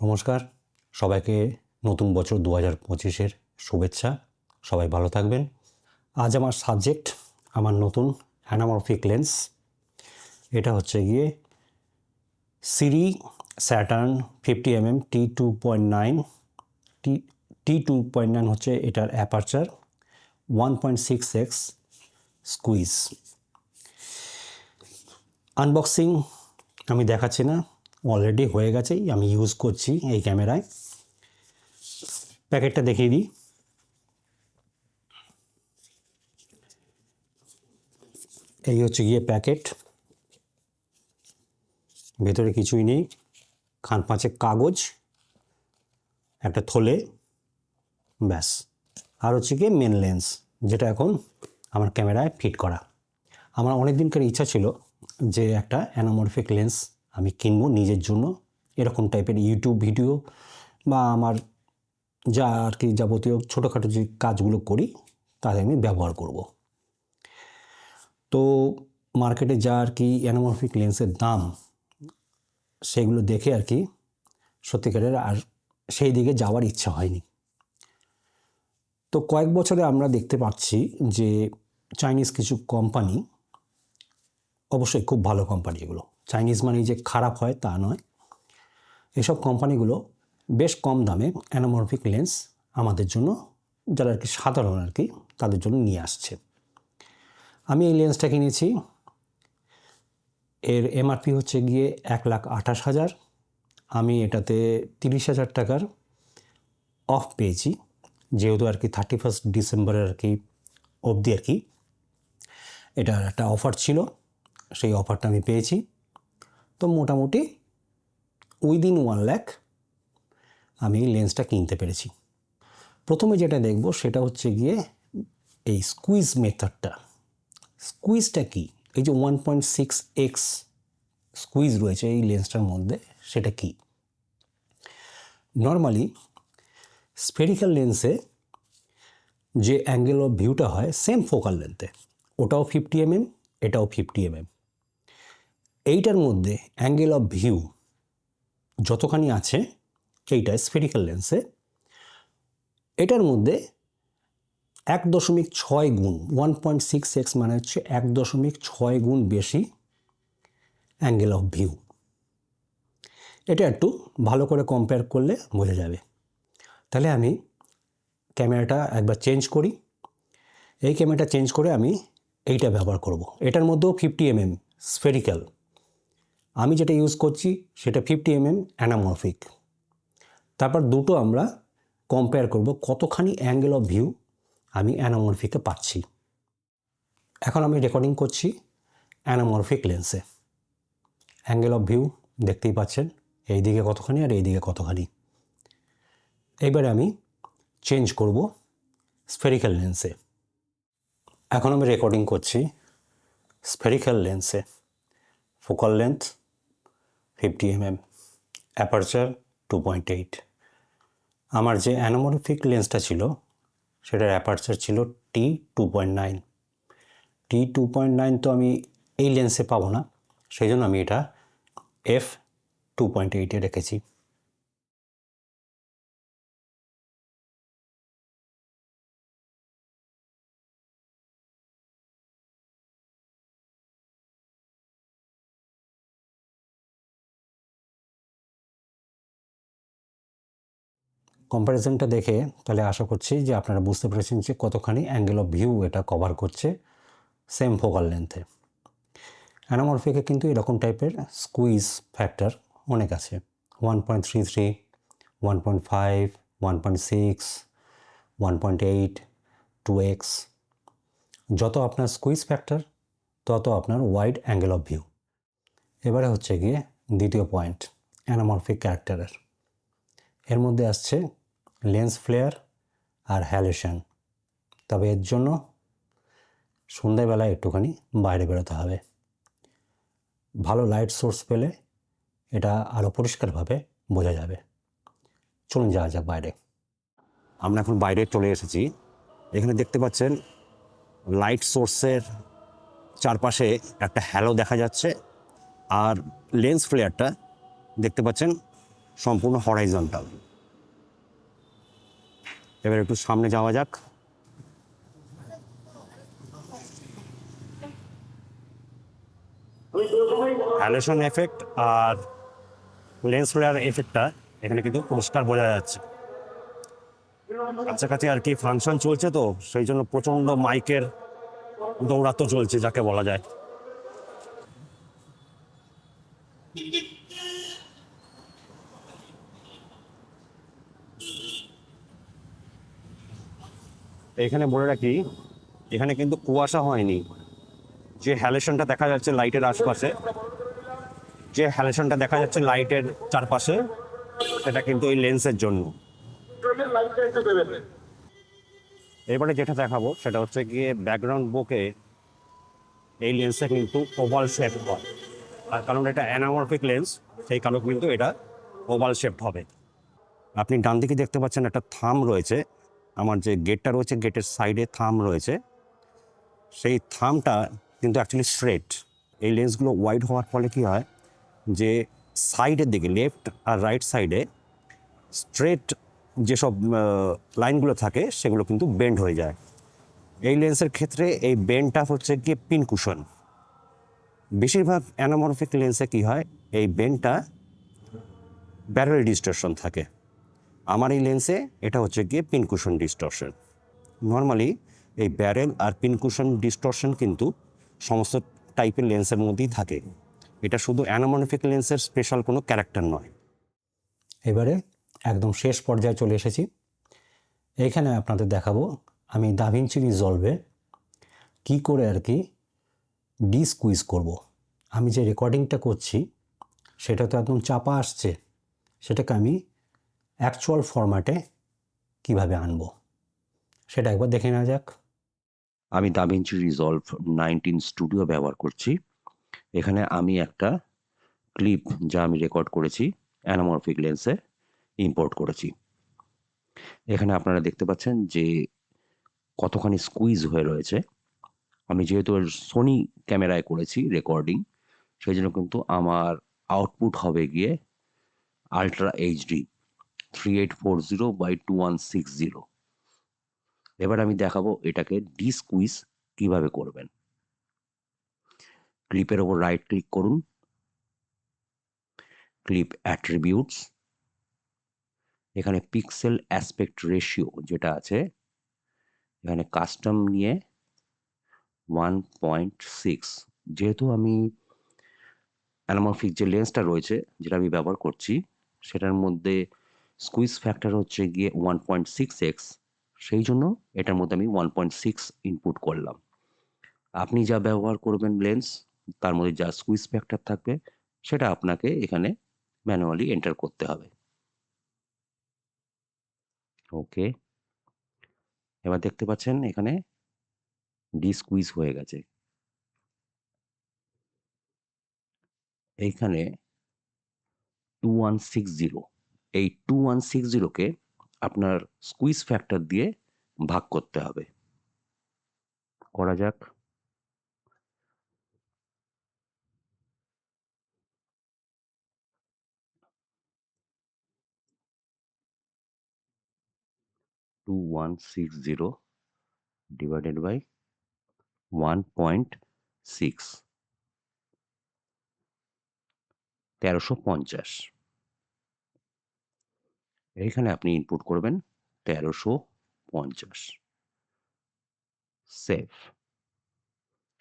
নমস্কার। সবাইকে নতুন বছর দু হাজার পঁচিশের শুভেচ্ছা। সবাই ভালো থাকবেন। আজ আমার সাবজেক্ট, আমার নতুন অ্যানামরফিক লেন্স। এটা হচ্ছে গিয়ে Sirui Saturn fifty mm T two point nine. T T two point nine হচ্ছে এটার aperture, one point six x squeeze. Unboxing আমি দেখাচ্ছি না। অলরেডি হয়ে গেছে, আমি ইউজ করছি এই ক্যামেরায় প্যাকেটটা দেখিয়ে দিই। এই হচ্ছে গিয়ে প্যাকেট ভেতরে কিছুই নেই। খান পাঁচেক কাগজ, একটা থলে, ব্যাস। আর হচ্ছে গিয়ে মেন লেন্স যেটা এখন আমার ক্যামেরায় ফিট করা। আমার অনেক দিনকার ইচ্ছা ছিল যে একটা অ্যানামরফিক লেন্স আমি কিনবো নিজের জন্য, এরকম টাইপের ইউটিউব ভিডিও বা আমার যা আর কি যাবতীয় ছোটোখাটো যে কাজগুলো করি তাতে আমি ব্যবহার করব। তো মার্কেটে যা আর কি অ্যানামরফিক লেন্সের দাম, সেগুলো দেখে আর কি সত্যিকারের আর সেই দিকে যাওয়ার ইচ্ছা হয়নি। তো কয়েক বছরে আমরা দেখতে পাচ্ছি যে চাইনিজ কিছু কোম্পানি অবশ্যই খুব ভালো কোম্পানি এগুলো। চাইনিজ মানি যে খারাপ হয় তা নয়। এসব কোম্পানিগুলো বেশ কম দামে অ্যানামরফিক লেন্স আমাদের জন্য, যারা আর কি সাধারণ আর কি তাদের জন্য নিয়ে আসছে। আমি এই লেন্সটা কিনেছি। এর এমআরপি হচ্ছে গিয়ে এক লাখ আঠাশ হাজার। আমি এটাতে তিরিশ হাজার টাকার অফ পেয়েছি, যেহেতু আর কি থার্টি ফার্স্ট ডিসেম্বরের আর কি অবধি আর কি এটার একটা অফার ছিল, সেই অফারটা আমি পেয়েছি। তো মোটামুটি উইদিন ওয়ান ল্যাক আমি লেন্সটা কিনতে পেরেছি। প্রথমে যেটা দেখব সেটা হচ্ছে গিয়ে এই স্কুইজ মেথডটা স্কুইজটা কি? এই যে one point six x squeeze রয়েছে এই লেন্সটার মধ্যে, সেটা কি? নর্মালি স্পেরিক্যাল লেন্সে যে অ্যাঙ্গেল অফ ভিউটা হয় সেম ফোকাল লেন্থে ওটাও ফিফটি এমএম এটাও ফিফটি এমএম এইটার মধ্যে অ্যাঙ্গেল অফ ভিউ যতখানি আছে এইটা স্ফেরিক্যাল লেন্সে এটার মধ্যে এক দশমিক ছয় গুণ ওয়ান পয়েন্ট সিক্স এক্স মানে হচ্ছে এক দশমিক ছয় গুণ বেশি অ্যাঙ্গেল অফ ভিউ এটা একটু ভালো করে কম্পেয়ার করলে বোঝা যাবে। তাহলে আমি ক্যামেরাটা একবার চেঞ্জ করি। এই ক্যামেরাটা চেঞ্জ করে আমি এইটা ব্যবহার করব। এটার মধ্যেও ফিফটি এমএম স্ফেরিক্যাল আমি যেটা ইউজ করছি সেটা ফিফটি এমএম অ্যানামরফিক তারপর দুটো আমরা কম্পেয়ার করব কতখানি অ্যাঙ্গেল অফ ভিউ আমি অ্যানামরফিকে পাচ্ছি। এখন আমি রেকর্ডিং করছি অ্যানামরফিক লেন্সে অ্যাঙ্গেল অফ ভিউ দেখতেই পাচ্ছেন এই দিকে কতখানি আর এই দিকে কতখানি। এইবারে আমি চেঞ্জ করব স্ফেরিক্যাল লেন্সে এখন আমি রেকর্ডিং করছি spherical লেন্সে focal length fifty mm, aperture two point eight. আমার যে অ্যানোমরফিক লেন্সটা ছিল, সেটার অ্যাপারচার ছিল T two point nine. T two point nine তো আমি এই লেন্সে পাবো না, সেই জন্য আমি এটা এফ টু পয়েন্ট এইটে রেখেছি। কম্প্যারিজনটা দেখে তাহলে আশা করছি যে আপনারা বুঝতে পেরেছেন যে কতখানি অ্যাঙ্গেল অফ ভিউ এটা কভার করছে সেম ফোকাল লেন্থে অ্যানামরফিকে কিন্তু এরকম টাইপের স্কুইজ ফ্যাক্টর অনেক আছে। One point three three one point five one point six one point eight two x যত আপনার স্কুইজ ফ্যাক্টর তত আপনার ওয়াইড অ্যাঙ্গেল অফ ভিউ এবারে হচ্ছে গিয়ে দ্বিতীয় পয়েন্ট অ্যানামরফিক ক্যারেক্টারের এর মধ্যে আসছে লেন্স ফ্লেয়ার আর হ্যালেশন। তবে এর জন্য সন্ধ্যাবেলায় একটুখানি বাইরে বেরোতে হবে। ভালো লাইট সোর্স পেলে এটা আরও পরিষ্কারভাবে বোঝা যাবে। চলুন যাওয়া যাক বাইরে। আমরা এখন বাইরে চলে এসেছি। এখানে দেখতে পাচ্ছেন লাইট সোর্সের চারপাশে একটা হ্যালো দেখা যাচ্ছে আর লেন্স ফ্লেয়ারটা দেখতে পাচ্ছেন সম্পূর্ণ হরাইজন্টাল এবার একটু সামনে যাওয়া যাক। হ্যালোশন এফেক্ট আর লেন্স ফ্লেয়ার এফেক্টটা এখানে কিন্তু পরিষ্কার বোঝা যাচ্ছে। কাছাকাছি আর কি ফাংশন চলছে তো, সেই জন্য প্রচণ্ড মাইকের দৌড়াতো চলছে, যাকে বলা যায়। এখানে বলে রাখি, এখানে কিন্তু কুয়াশা হয়নি। যে হ্যালেশনটা দেখা যাচ্ছে লাইটের আশপাশে, যে হ্যালেশনটা দেখা যাচ্ছে লাইটের চারপাশে, সেটা কিন্তু এই লেন্সের জন্য। এবারে যেটা দেখাবো, সেটা হচ্ছে গিয়ে ব্যাকগ্রাউন্ড বুকে এই লেন্সে কিন্তু ওভাল শেপ হয়। আর কারণ এটা অ্যানামরফিক লেন্স সেই কারণে কিন্তু এটা ওভাল শেপ হবে। আপনি ডান দিকে দেখতে পাচ্ছেন একটা থাম রয়েছে। আমার যে গেটটা রয়েছে গেটের সাইডে থাম রয়েছে। সেই থামটা কিন্তু অ্যাকচুয়ালি স্ট্রেট এই লেন্সগুলো ওয়াইড হওয়ার ফলে কী হয় যে সাইডের দিকে লেফট আর রাইট সাইডে স্ট্রেট যেসব লাইনগুলো থাকে, সেগুলো কিন্তু বেন্ড হয়ে যায়। এই লেন্সের ক্ষেত্রে এই বেন্ডটা হচ্ছে গিয়ে পিন কুশন বেশিরভাগ অ্যানামরফিক লেন্সে কি হয়, এই বেন্ডটা ব্যারেল ডিস্টরশন থাকে। আমার এই লেন্সে এটা হচ্ছে গিয়ে পিনকুশন ডিস্টর্শন নর্মালি এই ব্যারেল আর পিনকুশন ডিস্টর্শন কিন্তু সমস্ত টাইপের লেন্সের মধ্যেই থাকে। এটা শুধু অ্যানামরফিক লেন্সের স্পেশাল কোনো ক্যারেক্টার নয়। এবারে একদম শেষ পর্যায়ে চলে এসেছি। এখানে আপনাদের দেখাবো আমি দাভিঞ্চি রিজলভে কি করে আর কি ডিসকুইজ করব। আমি যে রেকর্ডিংটা করছি সেটা তো একদম চাপা আসছে, সেটাকে আমি অ্যাকচুয়াল ফরম্যাটে কীভাবে আনব? সেটা একবার দেখে নেওয়া যাক। আমি দাভিঞ্চি রিজলভ নাইনটিন স্টুডিও ব্যবহার করছি। এখানে আমি একটা ক্লিপ যা আমি রেকর্ড করেছি অ্যানামরফিক লেন্সে ইম্পোর্ট করেছি। এখানে আপনারা দেখতে পাচ্ছেন যে কতখানি স্কুইজ হয়ে রয়েছে। আমি যেহেতু সোনি ক্যামেরায় করেছি রেকর্ডিং সেই জন্য কিন্তু আমার আউটপুট হবে গিয়ে ultra HD three eight four zero by two one six zero এবার আমি দেখাবো এটাকে ডিসকুইজ কীভাবে করবেন। ক্লিপের ওপর রাইট ক্লিক করুন। ক্লিপ অ্যাট্রিবিউটস এখানে পিক্সেল অ্যাসপেক্ট রেশিও যেটা আছে, এখানে কাস্টম নিয়ে ওয়ান পয়েন্ট সিক্স যেহেতু আমি অ্যানামরফিক যে লেন্সটা রয়েছে, যেটা আমি ব্যবহার করছি, সেটার মধ্যে স্কুইজ ফ্যাক্টর হচ্ছে গিয়ে ওয়ান পয়েন্ট সিক্স এক্স সেই জন্য এটার মধ্যে আমি ওয়ান পয়েন্ট সিক্স ইনপুট করলাম। আপনি যা ব্যবহার করবেন লেন্স তার মধ্যে যা স্কুইজ ফ্যাক্টর থাকবে, সেটা আপনাকে এখানে ম্যানুয়ালি এন্টার করতে হবে। ওকে এবার দেখতে পাচ্ছেন এখানে ডি স্কুইজ হয়ে গেছে। এইখানে টু ওয়ান সিক্স জিরো এই টু ওয়ান সিক্স জিরোকে আপনার স্কুইজ ফ্যাক্টর দিয়ে ভাগ করতে হবে। করা যাক। Two one six zero divided by one point six তেরোশো পঞ্চাশ। এইখানে আপনি ইনপুট করবেন তেরোশো পঞ্চাশ। সেভ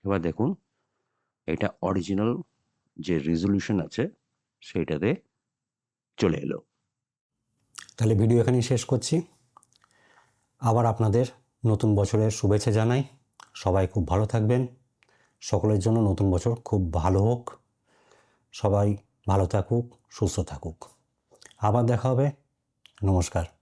এবার দেখুন, এটা অরিজিনাল যে রেজলিউশন আছে, সেইটাতে চলে এলো। তাহলে ভিডিও এখানেই শেষ করছি। আবার আপনাদের নতুন বছরের শুভেচ্ছা জানাই। সবাই খুব ভালো থাকবেন। সকলের জন্য নতুন বছর খুব ভালো হোক। সবাই ভালো থাকুক, সুস্থ থাকুক। আবার দেখা হবে নমস্কার।